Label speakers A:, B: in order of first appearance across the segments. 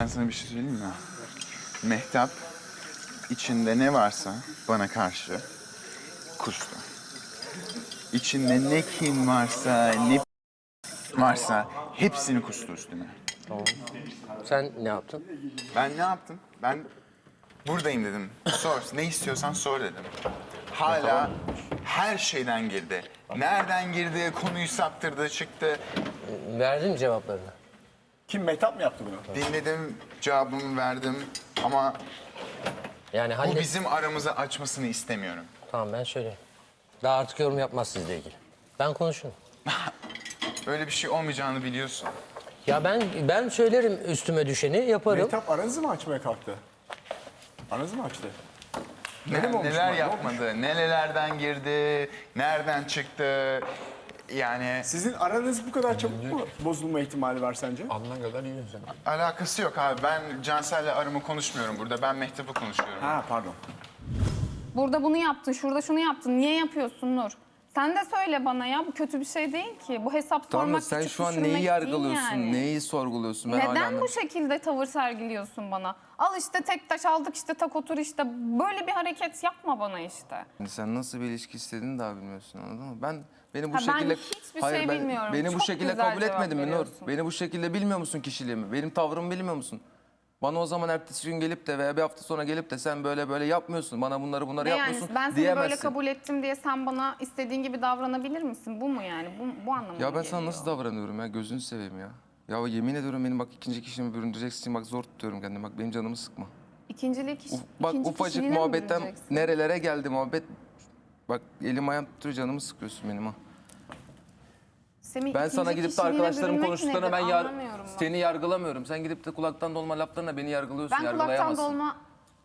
A: Ben sana bir şey söyleyeyim mi? Mehtap içinde ne varsa bana karşı kustu. İçinde ne kin varsa, ne varsa hepsini kustu üstüme.
B: Sen ne yaptın?
A: Ben ne yaptım? Ben buradayım dedim. Sor. Ne istiyorsan sor dedim. Hala her şeyden girdi. Nereden girdi, konuyu saptırdı, çıktı.
B: Verdin mi cevaplarını?
C: Kim Mehtap mı yaptı bunu?
A: Dinledim, cevabımı verdim ama
B: Yani
A: bu
B: hallet.
A: bizim aramızı açmasını istemiyorum.
B: Tamam ben söyleyeyim. Daha artık yorum yapmaz sizle ilgili. Ben konuşurum.
A: Öyle bir şey olmayacağını biliyorsun.
B: Ya ben ben söylerim üstüme düşeni yaparım.
C: Mehtap aranızı mı açmaya kalktı? Aranızı mı açtı?
A: Ne-
C: olmuş
A: neler
C: bu, ne
A: yapmadı, nerelerden girdi, nereden çıktı. Yani
C: Sizin aranız bu kadar çabuk mu bozulma ihtimali var sence?
D: Adnan kadar iyi sen.
A: alakası yok abi. Ben Cansel'le aramı konuşmuyorum burada. Ben Mehtap'ı konuşuyorum.
C: Ha pardon.
E: Burada bunu yaptın, şurada şunu yaptın. Niye yapıyorsun Nur? Sen de söyle bana ya. Bu kötü bir şey değil ki. Bu hesap
F: Tamam da
E: sormak,
F: sen
E: küçük
F: şu an
E: düşürmek
F: neyi
E: değil
F: yargılıyorsun,
E: yani.
F: neyi sorguluyorsun? Ben hala
E: Neden bu
F: anlamadım.
E: şekilde tavır sergiliyorsun bana? Al işte tek taş aldık işte tak otur işte. Böyle bir hareket yapma bana işte.
F: Sen nasıl bir ilişki istediğini daha bilmiyorsun anladın mı? Ben beni bu
E: Ha, ben
F: şekilde
E: hiçbir şey bilmiyorum.
F: Beni bu
E: Çok
F: şekilde
E: güzel
F: kabul etmedin mi Nur? Beni bu şekilde bilmiyor musun kişiliğimi? Benim tavrımı bilmiyor musun? Bana o zaman ertesi gün gelip de veya bir hafta sonra gelip de sen böyle böyle yapmıyorsun. Bana bunları bunları
E: Ne yani
F: yapmıyorsun
E: ben seni
F: diyemezsin.
E: böyle kabul ettim diye sen bana istediğin gibi davranabilir misin? Bu mu yani? Bu, bu anlamına
F: Ya ben sana
E: geliyor?
F: nasıl davranıyorum ya? Gözünü seveyim ya. Ya yemin ediyorum benim bak ikinci kişimi büründüreceksin. Bak zor tutuyorum kendimi. Bak benim canımı sıkma.
E: İkincilik,
F: Uf- bak
E: ikinci
F: ufacık muhabbetten nerelere geldi muhabbet. Bak elim ayağım tutuyor canımı sıkıyorsun benim ha.
E: Semih,
F: Ben sana gidip de arkadaşlarım konuştuklarına ben yar seni yargılamıyorum. Sen gidip de kulaktan dolma laflarına beni yargılıyorsun,
E: Ben kulaktan dolma...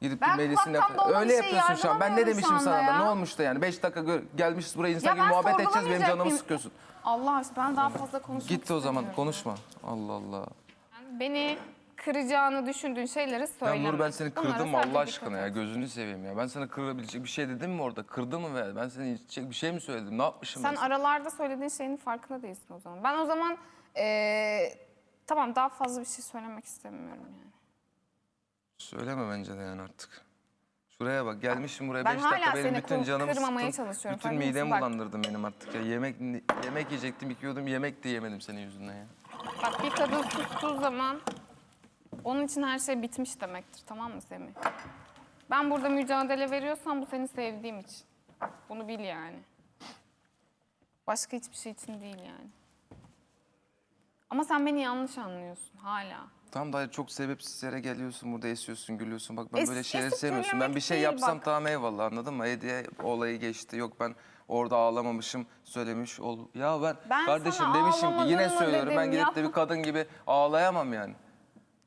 F: Gidip
E: Ben
F: lafı-
E: dolma
F: Öyle
E: şey
F: yapıyorsun şu an. Ben ne demişim sana da? Ne olmuş da yani? Beş dakika gör- gelmişiz buraya insan
E: Ya
F: gibi muhabbet edeceğiz. Benim canımı sıkıyorsun.
E: Allah aşkına ben daha fazla konuşmak
F: Git o zaman konuşma. Allah Allah.
E: Beni kıracağını düşündüğün şeyleri
F: Ya
E: söyleme.
F: Nur ben seni
E: Bunlara
F: kırdım mı
E: sadece
F: Allah
E: dikkat
F: aşkına ya
E: et.
F: gözünü seveyim ya. Ben sana kırabilecek bir şey dedim mi orada? Kırdım mı veya ben seni içecek bir şey mi söyledim? Ne yapmışım
E: Sen
F: ben? sana?
E: aralarda söylediğin şeyin farkında değilsin o zaman. Ben o zaman eee, tamam daha fazla bir şey söylemek istemiyorum yani.
F: Söyleme bence de yani artık. Şuraya bak gelmişim buraya
E: Ben
F: 5
E: hala
F: dakika benim
E: seni
F: bütün
E: kır-
F: canımı
E: kırmamaya çalışıyorum,
F: Bütün
E: farkında
F: midemi
E: mısın? Bak.
F: bulandırdın benim artık ya. Yemek yemek yiyecektim, yiyordum. Yemek de yemedim senin yüzünden ya.
E: Bak bir kadın sustuğu zaman onun için her şey bitmiş demektir tamam mı Semih? Ben burada mücadele veriyorsam bu seni sevdiğim için. Bunu bil yani. Başka hiçbir şey için değil yani. Ama sen beni yanlış anlıyorsun hala.
F: Tam da çok sebepsiz yere geliyorsun burada esiyorsun gülüyorsun. Bak ben
E: Es-
F: böyle şeyleri
E: esip
F: sevmiyorsun. Ben bir şey
E: değil
F: yapsam
E: bak.
F: tamam eyvallah anladın mı? Hediye olayı geçti. Yok ben orada ağlamamışım söylemiş ol. Ya ben,
E: Ben
F: kardeşim
E: sana
F: demişim ki yine
E: mı
F: söylüyorum ben
E: dedim
F: gidip de
E: ya.
F: bir kadın gibi ağlayamam yani.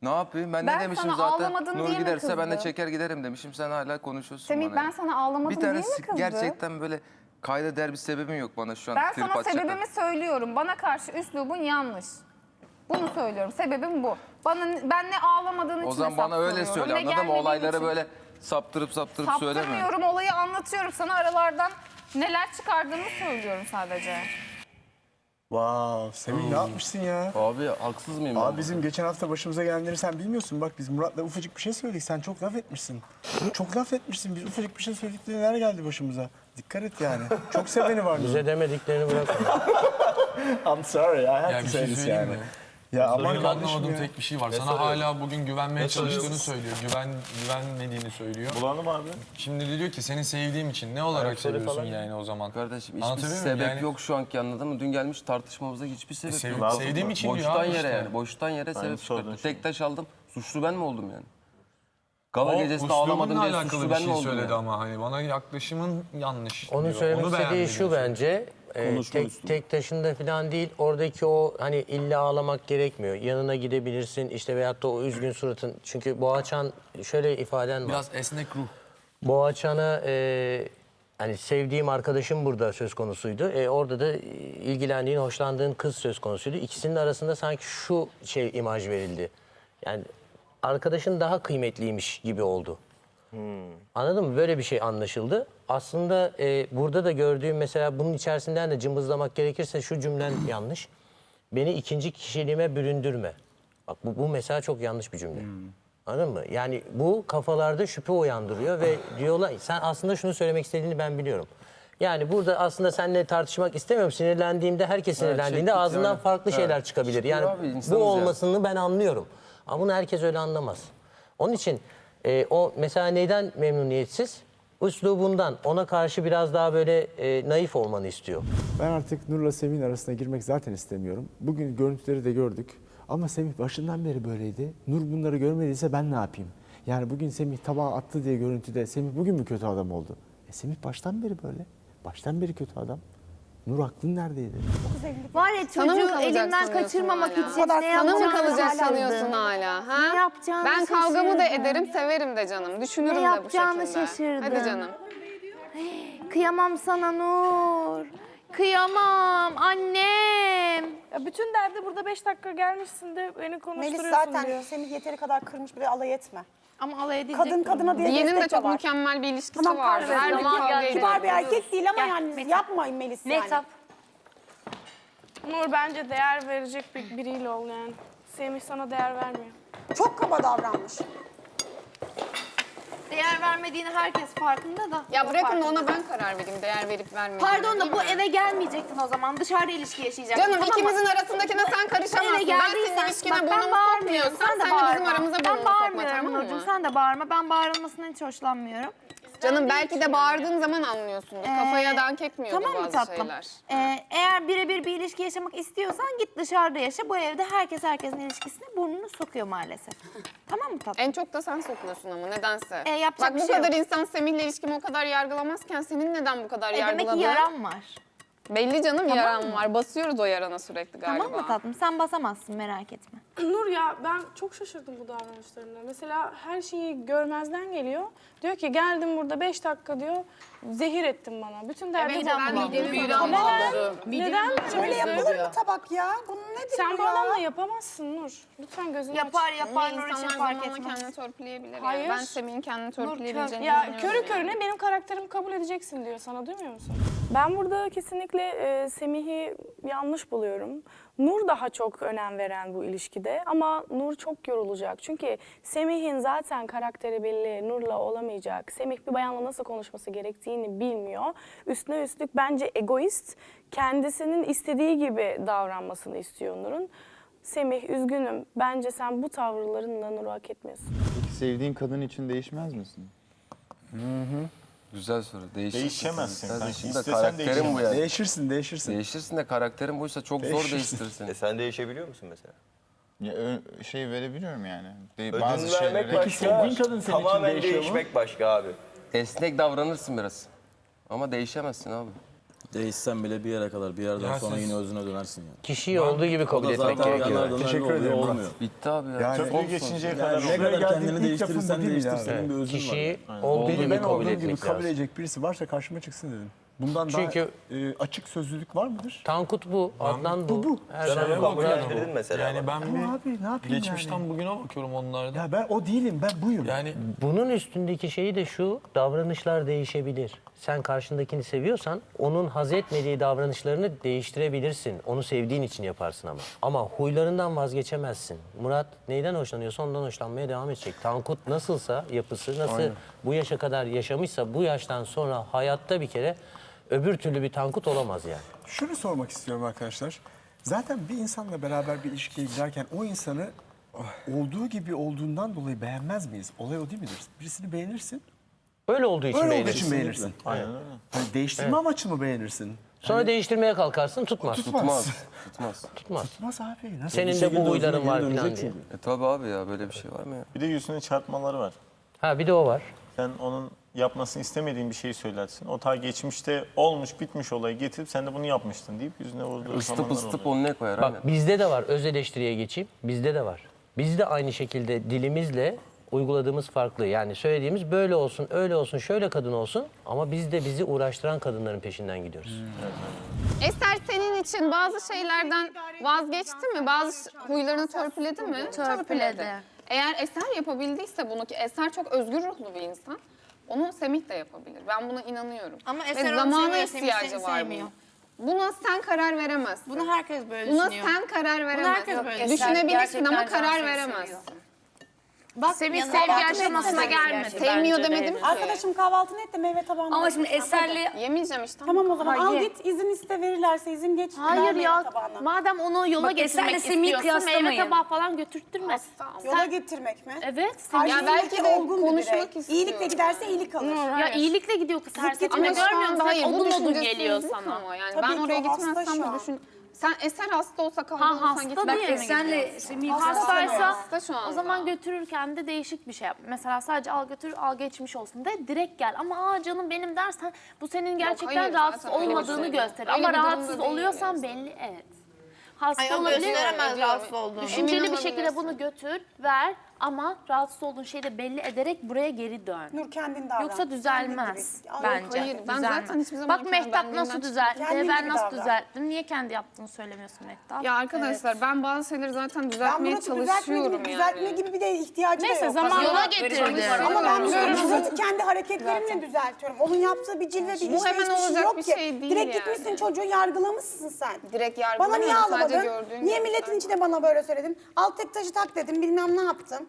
F: Ne yapayım? Ben,
E: Ben
F: ne demişim
E: sana
F: zaten?
E: ağlamadın
F: Nur
E: diye mi
F: giderse ben de çeker giderim demişim. Sen hala konuşuyorsun
E: Semih
F: bana.
E: ben
F: ya.
E: sana ağlamadım
F: bir
E: diye mi
F: tanesi
E: kızdın?
F: gerçekten böyle kayda değer bir sebebin yok bana şu an.
E: Ben
F: trip
E: sana
F: atacak.
E: sebebimi söylüyorum. Bana karşı üslubun yanlış. Bunu söylüyorum. Sebebim bu. Bana ben ne ağlamadığın için
F: O zaman
E: hesap
F: bana öyle
E: soruyorum,
F: söyle
E: ne
F: anladın mı?
E: gelmediğin
F: Olayları
E: için.
F: böyle saptırıp saptırıp söyleme.
E: Saptırmıyorum olayı anlatıyorum sana aralardan neler çıkardığımı söylüyorum sadece.
C: Vav Semih ne yapmışsın ya?
D: Abi haksız mıyım?
C: Abi bizim geçen hafta başımıza gelenleri sen bilmiyorsun. Bak biz Murat'la ufacık bir şey söyledik. Sen çok laf etmişsin. çok laf etmişsin. Biz ufacık bir şey söyledik de neler geldi başımıza. Dikkat et yani. Çok seveni var.
B: Bize demediklerini bırakma.
C: I'm sorry. I have
D: Ya
C: to say
D: şey
C: this yani.
D: mi?
C: Ya kardeşim
D: anlamadığım
C: ya.
D: tek bir şey var. Sana hala bugün güvenmeye çalıştığını söylüyor. Güven güvenmediğini söylüyor.
C: Bulanım abi.
D: Şimdi de diyor ki seni sevdiğim için ne olarak seviyorsun yani o zaman?
F: Kardeşim hiçbir
D: Anlatabiliyor muyum?
F: sebep
D: Yani-
F: yok şu anki anladın mı? Dün gelmiş tartışmamızda hiçbir sebep
D: Sev-
F: yok.
D: sevdiğim için diyor
F: Boştan
D: abi
F: yere
D: işte.
F: yani. Boştan yere sebep çıkarttı. Tek taş aldım. Suçlu ben mi oldum yani?
D: O
F: Gala gecesinde ağlamadım
D: üslubunla
F: diye
D: alakalı
F: suçlu
D: bir
F: ben mi
D: şey
F: oldum
D: söyledi
F: yani?
D: ama hani bana yaklaşımın yanlış
B: Onun
D: diyor.
B: söylemek
D: Onu
B: istediği
D: beğenmedim
B: şu
D: diyor.
B: bence. E, tek, tek taşında falan değil. Oradaki o hani illa ağlamak gerekmiyor. Yanına gidebilirsin işte veyahut da o üzgün suratın. Çünkü Boğaçan şöyle ifaden var.
D: Biraz esnek ruh.
B: Boğaçan'a e, hani sevdiğim arkadaşım burada söz konusuydu. E, orada da ilgilendiğin, hoşlandığın kız söz konusuydu. İkisinin arasında sanki şu şey imaj verildi. Yani arkadaşın daha kıymetliymiş gibi oldu. Anladın mı? Böyle bir şey anlaşıldı. Aslında e, burada da gördüğüm mesela bunun içerisinden de cımbızlamak gerekirse şu cümlen yanlış. Beni ikinci kişiliğime büründürme. Bak bu, bu mesela çok yanlış bir cümle. Anladın mı? Yani bu kafalarda şüphe uyandırıyor ve diyorlar sen aslında şunu söylemek istediğini ben biliyorum. Yani burada aslında seninle tartışmak istemiyorum. Sinirlendiğimde herkes sinirlendiğinde
F: çektik
B: ağzından
F: yani.
B: farklı şeyler çıkabilir.
F: Çıkıyor
B: Yani
F: abi,
B: bu olmasını ben anlıyorum. Ama bunu herkes öyle anlamaz. Onun için e, o mesela neyden memnuniyetsiz? Üslubundan. Ona karşı biraz daha böyle e, naif olmanı istiyor.
C: Ben artık Nur'la Semih'in arasına girmek zaten istemiyorum. Bugün görüntüleri de gördük. Ama Semih başından beri böyleydi. Nur bunları görmediyse ben ne yapayım? Yani bugün Semih tabağı attı diye görüntüde Semih bugün mü kötü adam oldu? E Semih baştan beri böyle. Baştan beri kötü adam. Nur aklın neredeydi?
G: Var ya
H: Sana mı
G: çocuğu
H: kalacak
G: elimden
H: sanıyorsun
G: kaçırmamak
H: hala?
G: için ne
H: Sana mı
G: yapacağını
H: kalacak
G: şaşırdım.
H: sanıyorsun hala? Ha?
G: Ne yapacağını
H: Ben kavgamı da
G: şaşırdım.
H: ederim, severim de canım. Düşünürüm
G: Ne
H: de bu
G: yapacağını
H: şekilde.
G: şaşırdım.
H: Hadi canım.
G: Kıyamam sana Nur. Kıyamam annem.
I: Ya bütün derdi burada beş dakika gelmişsin de beni
J: Melis
I: konuşturuyorsun
J: zaten
I: diyor.
J: seni yeteri kadar kırmış bir de alay etme.
G: Ama alay edilecek
J: Kadın kadına diye
H: Diyenin de
J: destek de
H: çok
J: var.
H: mükemmel bir ilişkisi
J: Tamam
H: vardı.
J: kahve
H: Her
J: tamam,
H: kavga
J: Kibar bir erkek değil ama
G: Gel,
J: yani
G: Mehtap.
J: yapmayın Melis yani.
G: Mehtap.
I: Nur bence değer verecek bir, biriyle ol yani. Semih sana değer vermiyor.
J: Çok kaba davranmış.
G: Değer vermediğini herkes farkında da.
H: Ya bırakın ona ben karar vereyim değer verip vermeyeyim.
G: Pardon da bu eve gelmeyecektin o zaman. Dışarıda ilişki yaşayacaktın.
H: Canım
G: tamam mı?
H: ikimizin arasındakine sen karışamazsın.
G: Eve
H: Ben senin ilişkine
G: bak ben
H: burnumu
G: bağırmıyorum.
H: sokmuyorsam
G: Sen de
H: sen de bizim aramıza
G: Ben
H: burnunu sokma
G: bağırmıyorum
H: tamam
G: Nurcuğum.
H: mı?
G: Sen de bağırma. Ben bağırılmasından hiç hoşlanmıyorum.
H: Canım belki de bağırdığın zaman anlıyorsundur. Kafaya dank etmiyordur
G: Ee, Tamam mı
H: bazı
G: tatlım?
H: şeyler.
G: Ee, eğer birebir bir ilişki yaşamak istiyorsan git dışarıda yaşa. Bu evde herkes herkesin ilişkisine burnunu sokuyor maalesef. tamam mı tatlım?
H: En çok da sen sokuyorsun ama nedense.
G: E, yapacak
H: Bak
G: bir
H: bu
G: şey
H: kadar
G: yok.
H: insan Semih'le ilişkimi o kadar yargılamazken senin neden bu kadar
G: E, demek
H: yargıladığın?
G: ki yaram var.
H: Belli canım
G: Tamam
H: yaran
G: mı?
H: var. Basıyoruz o yarana sürekli galiba.
G: Tamam mı tatlım? Sen basamazsın merak etme.
I: Nur ya ben çok şaşırdım bu davranışlarına. Mesela her şeyi görmezden geliyor. Diyor ki geldim burada beş dakika diyor. Zehir ettin bana. Bütün derdi
H: Evet ben midemi
I: Neden?
H: bulandırdım.
I: Neden?
J: Öyle yapılır mı tabak ya? Bunun nedir
I: Sen
J: bu ya?
I: adamla yapamazsın Nur. Lütfen gözünü
G: Yapar
I: aç.
G: yapar
H: Niye
G: Nur için
H: insanlar
G: fark
H: zamanla
G: etmez.
H: kendini törpüleyebilir
I: Hayır.
H: yani. Ben Semih'in kendini törpüleyebileceğini
I: Ya
H: inanıyorum
I: körü
H: yani.
I: körüne benim karakterimi kabul edeceksin diyor sana duymuyor musun? Ben burada kesinlikle e, Semih'i yanlış buluyorum. Nur daha çok önem veren bu ilişkide ama Nur çok yorulacak. Çünkü Semih'in zaten karakteri belli, Nur'la olamayacak. Semih bir bayanla nasıl konuşması gerektiğini bilmiyor. Üstüne üstlük bence egoist, kendisinin istediği gibi davranmasını istiyor Nur'un. Semih üzgünüm. Bence sen bu tavırlarınla Nur'u hak etmiyorsun.
A: Peki sevdiğin kadın için değişmez misin?
F: Güzel soru. Değişirsin.
K: Değişemezsin kanka.
F: Şimdi de
K: İstesen
F: karakterin bu yani.
C: Değişirsin, değişirsin.
F: Değişirsin de karakterin buysa çok zor
C: Değişirsin.
F: değiştirirsin.
L: E sen değişebiliyor musun mesela?
A: Ya, ö- şey verebiliyorum yani. De-
L: Ödün
A: bazı
L: vermek
A: şeylere...
L: başka,
C: sevdiğin kadın senin için
L: tamamen
C: değişiyor mu?
L: değişmek başka abi.
F: Esnek davranırsın biraz. Ama değişemezsin abi.
K: Değişsen bile bir yere kadar bir yerden
D: Ya
K: sonra
D: siz-
K: yine özüne dönersin yani.
B: Kişiyi olduğu gibi
K: O
B: kabul
K: da
B: etmek
K: zaten
B: gerekiyor.
K: yanlardan
C: Teşekkür
K: öyle oluyor,
C: ederim Murat.
K: olmuyor.
F: Bitti abi ya.
C: Yani-
F: Çok
K: Köprü
F: olsun.
K: geçinceye
C: Yani
K: kadar
C: ne kadar
K: kadar
C: geldiğin
K: kendini
C: ilk bu
K: değiştirirsen
C: değil
K: değiştir senin bir özün var.
B: Kişiyi
C: Ben
B: olduğu gibi
C: ben
B: kabul
C: olduğum gibi
B: etmek
C: kabul
B: lazım.
C: edecek birisi varsa karşıma çıksın dedim. Bundan
B: Çünkü-
C: daha e, açık sözlülük var mıdır?
B: Tankut bu, Adnan bu.
C: bu.
B: Her
L: Sen
B: zaman
L: onu
B: bu.
L: kabullendirdin mesela.
D: Yani ben
C: Ama
D: bir
C: abi ne yapayım
D: geçmişten
C: yani?
D: bugüne bakıyorum onlarda.
C: Ya ben o değilim, ben buyum.
D: Yani
B: Bunun üstündeki şey de şu, davranışlar değişebilir. Sen karşındakini seviyorsan onun haz etmediği davranışlarını değiştirebilirsin. Onu sevdiğin için yaparsın ama. Ama huylarından vazgeçemezsin. Murat neyden hoşlanıyorsa ondan hoşlanmaya devam edecek. Tankut nasılsa yapısı, nasıl bu yaşa kadar yaşamışsa bu yaştan sonra hayatta bir kere öbür türlü bir Tankut olamaz yani.
C: Şunu sormak istiyorum arkadaşlar. Zaten bir insanla beraber bir ilişkiye girerken o insanı olduğu gibi olduğundan dolayı beğenmez miyiz? Olay o değil midir? Birisini beğenirsin.
B: Öyle olduğu için
C: Öyle olduğu
B: beğenirsin.
C: için beğenirsin.
K: Aynen.
C: Hani değiştirme amaçlı mı beğenirsin?
B: Sonra değiştirmeye kalkarsın tutmaz.
C: Tutmaz.
F: Tutmaz. Tutmaz.
B: Tutmaz.
C: Tutmaz abi. Nasıl?
B: Senin de
K: şekilde
B: bu huyların var falan diye.
F: E tabi abi ya böyle bir şey var mı ya?
K: Bir de yüzüne çarpmaları var.
B: Ha bir de o var.
K: Sen onun yapmasını istemediğin bir şeyi söylersin. O ta geçmişte olmuş bitmiş olayı getirip sen de bunu yapmıştın deyip yüzüne vurduğu
F: Isıtıp
K: zamanlar oluyor.
F: onu ne koyar? aynen.
B: Bak bizde de var öz eleştiriye geçeyim. Bizde de var. Biz de aynı şekilde dilimizle uyguladığımız farklı. Yani söylediğimiz böyle olsun, öyle olsun, şöyle kadın olsun ama biz de bizi uğraştıran kadınların peşinden gidiyoruz.
H: Eser senin için bazı şeylerden vazgeçti mi? Bazı huylarını törpüledi mi?
G: Törpüledi.
H: Eğer Eser yapabildiyse bunu ki Eser çok özgür ruhlu bir insan. Onu Semih de yapabilir. Ben buna inanıyorum.
G: Ama
H: Ve
G: Eser onu
H: zamana
G: seviyor, Semih
H: ihtiyacı
G: seni
H: var
G: sevmiyor.
H: bunun. Buna sen karar veremezsin.
G: Bunu herkes böyle
H: Buna
G: düşünüyor.
H: sen karar veremezsin.
G: herkes böyle düşünüyor.
H: Düşünebilirsin ama
G: Gerçekten
H: karar
G: Cansu'yu
H: veremezsin.
G: Bak
M: Semih
G: yanına
M: sevgi
G: bakmak
M: aşamasına gelmedi.
G: gerçekten.
H: Sevmiyor
M: Bence de.
H: demedim ki.
J: Arkadaşım kahvaltını et de meyve tabağına.
M: Ama şimdi Eser'le
H: Yemeyeceğim işte.
J: Tamam o zaman al
M: Hayır.
J: git izin iste verirlerse izin geç.
G: Hayır
J: meyve
G: ya
J: tabağına.
G: madem onu yola
M: Bak,
G: getirmek
M: Eser'le Semih'i
G: istiyorsun meyve
M: kıyaslamayın.
G: tabağı falan götürttürme.
J: Yola getirmek mi?
G: Evet.
J: Karşındaki
H: Ya belki de
J: olgun bir
H: konuşmak
J: birey.
H: istiyor.
J: İyilikle giderse iyilik alır.
G: Ya iyilikle gidiyor kız her seferinde
H: Ama şu
G: görmüyor
H: anda
G: musun?
H: hayır bu
G: Odun odun
H: düşüncesizlik
G: geliyor sana.
H: ama yani
J: Tabii
H: ben
J: ki
H: oraya
J: o hasta
H: gitmezsem
J: şu an.
H: düşün. Sen Eser hasta olsa
G: Ha hasta değil mi?
M: Eser'le Semih'i
G: Hastaysa
H: Hasta şu anda.
G: o zaman götürürken de değişik bir şey yap. Mesela sadece al götür al geçmiş olsun de direkt gel. Ama aa canım benim dersen bu senin gerçekten
H: hayır,
G: rahatsız
H: zaten öyle bir
G: olmadığını
H: şey değil.
G: gösterir.
H: Öyle
G: Ama
H: bir durumda
G: rahatsız
H: değil
G: oluyorsan
H: yani.
G: belli evet. Hasta
H: Ay, ama
G: olabilir.
H: gösteremez rahatsız
G: olduğunu.
H: Emin
G: Düşünceli bir şekilde
H: olabilirsin.
G: bunu götür, ver ama rahatsız olduğun şeyi de belli ederek buraya geri dön.
J: Nur kendin davran.
G: Yoksa düzelmez
J: Kendin gibi.
G: bence.
H: hayır, ben
G: Düzelmez.
H: zaten hiçbir zaman
G: Bak Mehtap
H: kendimden
G: nasıl düzeltti,
J: Kendin
G: ben
J: gibi
G: nasıl
J: davran.
G: düzelttim. Niye kendi yaptığını söylemiyorsun Mehtap?
H: Ya arkadaşlar ben bazı şeyleri zaten
J: Ben
H: düzeltmeye
J: Murat'ı düzeltme
H: çalışıyorum
J: gibi,
H: yani.
J: düzeltme gibi bir de ihtiyacı da
I: Neyse
J: yok.
I: zaman
G: Yola getirdi.
J: Ama ben. Murat'ı kendi hareketlerimle düzeltiyorum. Onun yaptığı bir cilve bir ilişki
H: hemen
J: hiçbir şey
H: olacak
J: yok
H: bir
J: ki.
H: şey değil
J: Direkt
H: yani.
J: gitmişsin çocuğu yargılamışsın sen.
H: Direkt
J: Bana
H: yargılamıyorum
J: niye
H: sadece
J: ağlamadın?
H: gördüğün
J: Niye milletin içinde bana böyle söyledin? Al tek taşı tak dedim bilmem ne yaptım.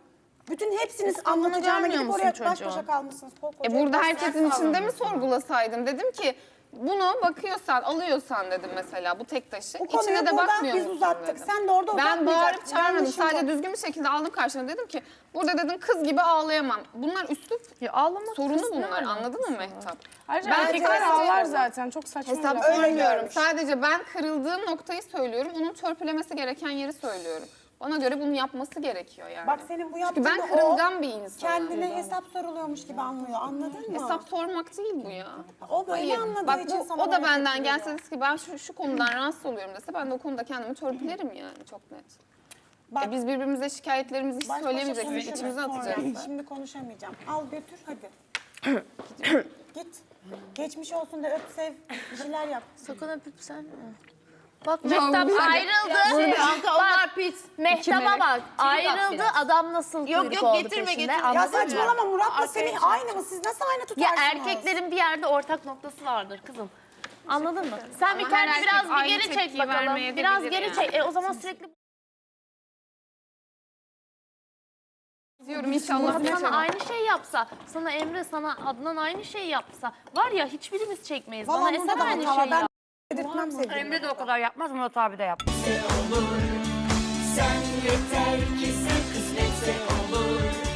J: Bütün hepsiniz
G: görmüyor
J: gidip
G: musun
J: oraya baş başa kalmışsınız.
H: E burada herkesin içinde mi sorgulasaydım? Dedim ki bunu bakıyorsan, alıyorsan dedim mesela bu tek taşı.
J: Bu konuyu
H: İçine de
J: burada
H: bakmıyor
J: biz
H: musun
J: uzattık.
H: dedim.
J: Sen de orada
H: Ben bağırıp çağırmadım. Sadece
J: bu.
H: düzgün bir şekilde aldım karşına. Dedim ki burada dedim kız gibi ağlayamam. Bunlar üslup
G: ağlamak
H: sorunu
G: ne
H: bunlar.
G: alakası
H: Anladın mı Mehtap?
I: Ayrıca
H: Ben
I: erkekler
H: sadece-
I: ağlar zaten. Çok saçma
H: Hesap
I: laf.
J: Öyle
H: sormuyorum.
J: görmüş.
H: Sadece ben kırıldığım noktayı söylüyorum. Onun törpülemesi gereken yeri söylüyorum. Bana göre bunu yapması gerekiyor yani.
J: Bak senin bu yaptığın
H: Çünkü ben
J: da
H: kırılgan bir insanım.
J: Kendine hesap soruluyormuş gibi anlıyor. Anladın mı?
H: Hesap sormak değil bu ya.
J: O böyle
H: Hayır.
J: anladığı
H: Bak
J: için
H: bu,
J: sana
H: o da
J: böyle
H: benden gelse dese ki ben şu, şu konudan rahatsız oluyorum dese ben de o konuda kendimi törpülerim yani çok net.
J: Bak,
H: E biz birbirimize şikayetlerimizi hiç
J: baş başa
H: söyleyemeyeceğiz. içimize
J: sonra.
H: atacağız.
J: Şimdi konuşamayacağım. Al götür hadi. Git. Geçmiş olsun de öp sev. Bir şeyler yap.
G: Sakın öpüp sen mi? Bak Mehtap
H: burada-
G: ayrıldı. Kanka onlar pis. Mehtap'a bak. Ayrıldı. Adam nasıl
M: Yok,
G: kuyruk
M: yok,
G: oldu
M: getirme,
G: peşinde,
M: getirme.
J: Ya
G: anladın mı?
J: saçmalama Murat'la Semih aynı mı? Siz nasıl aynı
G: Ya
J: tutarsınız?
G: erkeklerin bir yerde ortak noktası vardır kızım. Anladın mı? Sen
H: Ama
G: bir
H: her
G: kendi
H: erkek
G: biraz bir
H: aynı
G: geri çek
H: tepkiyi
G: bakalım.
H: vermeyebilir
G: Biraz geri
H: yani.
G: çek. E, o zaman sürekli
H: Diyorum inşallah
G: sana aynı şey yapsa, sana Emre, sana Adnan aynı şey yapsa var ya hiçbirimiz çekmeyiz.
J: Vallahi
G: Bana
J: burada
G: Eser
J: da
G: aynı
J: hata
G: şey
J: Ben. Dedirtmem sevgilime.
M: Emre de o kadar yapmaz, Murat abi de yapmaz.
N: Sen yeter ki sen kısmetse ol.